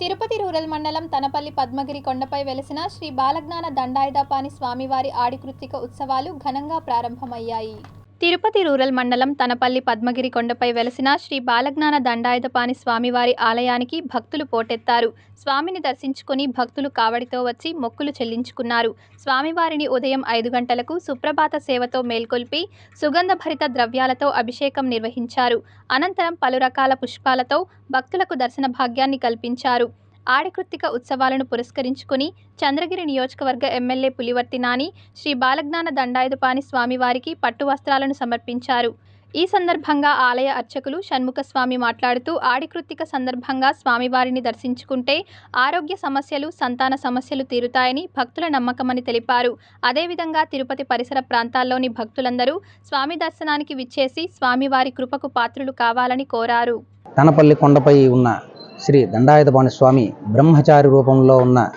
Tirupati rural మండలం తనపల్లి పద్మగిరి కొండపై వెలసిన శ్రీ బాలజ్ఞాన దండాయుధపాణి స్వామివారి ఆడికృత్తిక ఉత్సవాలు ఘనంగా ప్రారంభమయ్యాయి. తిరుపతి రూరల్ మండలం తనపల్లి పద్మగిరి కొండపై వెలసిన శ్రీ బాలజ్ఞాన దండాయుధపాణి స్వామివారి ఆలయానికి భక్తులు పోటెత్తారు. స్వామిని దర్శించుకుని భక్తులు కావడితో వచ్చి మొక్కులు చెల్లించుకున్నారు. స్వామివారిని ఉదయం ఐదు గంటలకు సుప్రభాత సేవతో మేల్కొల్పి సుగంధభరిత ద్రవ్యాలతో అభిషేకం నిర్వహించారు. అనంతరం పలు రకాల పుష్పాలతో భక్తులకు దర్శన భాగ్యాన్ని కల్పించారు. ఆడికృత్తిక ఉత్సవాలను పురస్కరించుకుని చంద్రగిరి నియోజకవర్గ ఎమ్మెల్యే పులివర్తి నాని శ్రీ బాలజ్ఞాన దండాయుధపాణి స్వామివారికి పట్టు వస్త్రాలను సమర్పించారు. ఈ సందర్భంగా ఆలయ అర్చకులు షణ్ముఖస్వామి మాట్లాడుతూ ఆడికృత్తిక సందర్భంగా స్వామివారిని దర్శించుకుంటే ఆరోగ్య సమస్యలు సంతాన సమస్యలు తీరుతాయని భక్తుల నమ్మకమని తెలిపారు. అదేవిధంగా తిరుపతి పరిసర ప్రాంతాల్లోని భక్తులందరూ స్వామి దర్శనానికి విచ్చేసి స్వామివారి కృపకు పాత్రులు కావాలని కోరారు. తనపల్లి కొండపై ఉన్న శ్రీ దండాయుధపాణి స్వామి బ్రహ్మచారి రూపంలో ఉన్న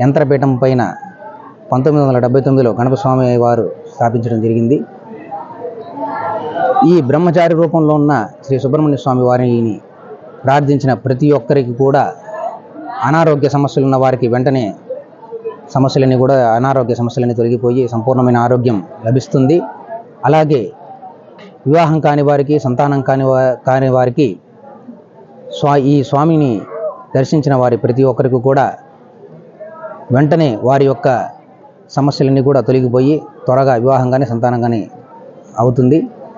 యంత్రపీఠం పైన పంతొమ్మిది వందల డెబ్బై తొమ్మిదిలో గణప స్వామి వారు స్థాపించడం జరిగింది. ఈ బ్రహ్మచారి రూపంలో ఉన్న శ్రీ సుబ్రహ్మణ్య స్వామి వారిని ప్రార్థించిన ప్రతి ఒక్కరికి కూడా అనారోగ్య సమస్యలు ఉన్న వారికి వెంటనే సమస్యలన్నీ కూడా అనారోగ్య సమస్యలన్నీ తొలగిపోయి సంపూర్ణమైన ఆరోగ్యం లభిస్తుంది. అలాగే వివాహం కాని వారికి సంతానం కాని వా- కాని వారికి స్వా ఈ స్వామిని దర్శించిన వారి ప్రతి ఒక్కరికి కూడా వెంటనే వారి యొక్క సమస్యలన్నీ కూడా తొలగిపోయి త్వరగా వివాహం కానీ సంతానం కానీ అవుతుంది.